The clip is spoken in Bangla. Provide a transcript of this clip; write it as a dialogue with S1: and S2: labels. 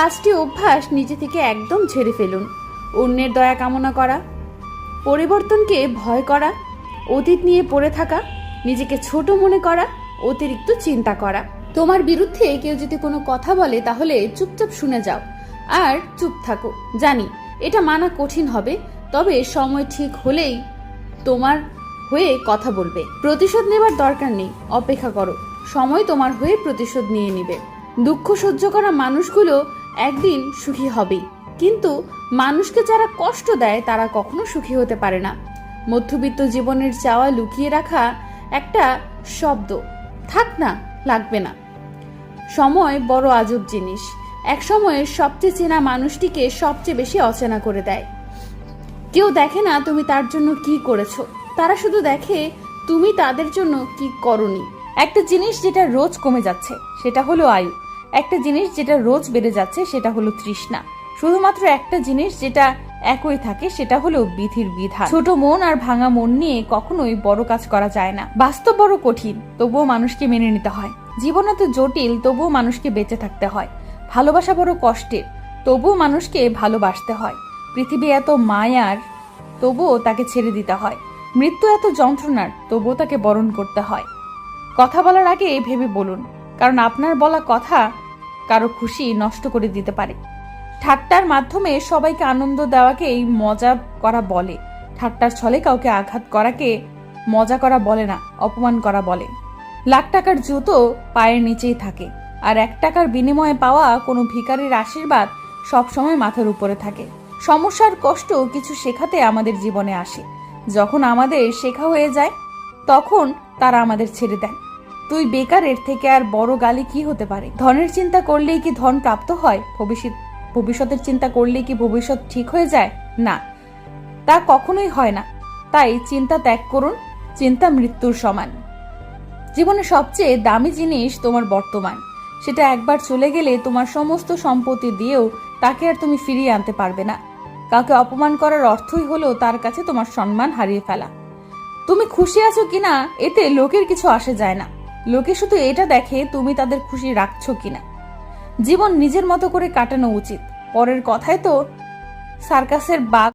S1: পাঁচটি অভ্যাস নিজে থেকে একদম ছেড়ে ফেলুন। অন্যের দয়া কামনা করা, পরিবর্তনকে ভয় করা, অতীত নিয়ে পড়ে থাকা, নিজেকে ছোট মনে করা, অতিরিক্ত চিন্তা করা। তোমার বিরুদ্ধে কেউ যদি কোনো কথা বলে তাহলে চুপচাপ শুনে যাও। আর চুপ থাকো। জানি, এটা মানা কঠিন হবে, তবে সময় ঠিক হলেই তোমার হয়ে কথা বলবে। প্রতিশোধ নেবার দরকার নেই, অপেক্ষা করো। সময় তোমার হয়ে প্রতিশোধ নিয়ে নেবে। দুঃখ সহ্য করা মানুষগুলো একদিন সুখী হবেই। কিন্তু মানুষকে যারা কষ্ট দেয়, তারা কখনো সুখী হতে পারে না। মধ্যবিত্ত জীবনের চাওয়া লুকিয়ে রাখা একটা শব্দ। থাক না, লাগবে না। সময় বড় আজব জিনিস। এক সময়ে সবচেয়ে চেনা মানুষটিকে সবচেয়ে বেশি অচেনা করে দেয়। কেউ দেখে না তুমি তার জন্য কি করেছ। তারা শুধু দেখে তুমি তাদের জন্য কি করনি। একটা জিনিস যেটা রোজ কমে যাচ্ছে, সেটা হলো আয়ু। একটা জিনিস যেটা রোজ বেড়ে যাচ্ছে, সেটা হলো তৃষ্ণা। শুধুমাত্র একটা জিনিস যেটা একই থাকে, সেটা হলো বিধির বিধান। ছোট মন আর ভাঙা মন নিয়ে কখনোই বড় কাজ করা যায় না। বাস্তব বড় কঠিন, তবুও মানুষকে মেনে নিতে হয়। জীবন এত জটিল, তবুও মানুষকে বেঁচে থাকতে হয়। ভালোবাসা বড় কষ্টের, তবুও মানুষকে ভালোবাসতে হয়। পৃথিবী এত মায়ার, তবুও তাকে ছেড়ে দিতে হয়। মৃত্যু এত যন্ত্রণার, তবুও তাকে বরণ করতে হয়। কথা বলার আগে ভেবে বলুন, কারণ আপনার বলা কথা কারও খুশি নষ্ট করে দিতে পারে। ঠাট্টার মাধ্যমে সবাইকে আনন্দ দেওয়াকেই মজা করা বলে। ঠাট্টার ছলে কাউকে আঘাত করাকে মজা করা বলে না, অপমান করা বলে। লাখ টাকার জুতো পায়ের নিচেই থাকে আর এক টাকার বিনিময়ে পাওয়া কোনো ভিখারির আশীর্বাদ সবসময় মাথার উপরে থাকে। সমস্যার কষ্ট কিছু শেখাতে আমাদের জীবনে আসে। যখন আমাদের শেখা হয়ে যায়, তখন তারা আমাদের ছেড়ে দেন তুই বেকারের থেকে আর বড় গালি কি হতে পারে? ধনের চিন্তা করলেই কি ধন প্রাপ্ত হয়? ভবিষ্যৎ, ভবিষ্যতের চিন্তা করলেই কি ভবিষ্যৎ ঠিক হয়ে যায়? না, তা কখনোই হয় না। তাই চিন্তা ত্যাগ করুন, চিন্তা মৃত্যুর সমান। জীবনে সবচেয়ে দামি জিনিস তোমার বর্তমান। সেটা একবার চলে গেলে তোমার সমস্ত সম্পত্তি দিয়েও তাকে আর তুমি ফিরিয়ে আনতে পারবে না। কাউকে অপমান করার অর্থই হলো তার কাছে তোমার সম্মান হারিয়ে ফেলা। তুমি খুশি আছো কিনা, এতে লোকের কিছু আসে যায় না। লোকে শুধু এটা দেখে তুমি তাদের খুশি রাখছো কিনা? জীবন নিজের মতো করে কাটানো উচিত। পরের কথায় তো সার্কাসের বাঘ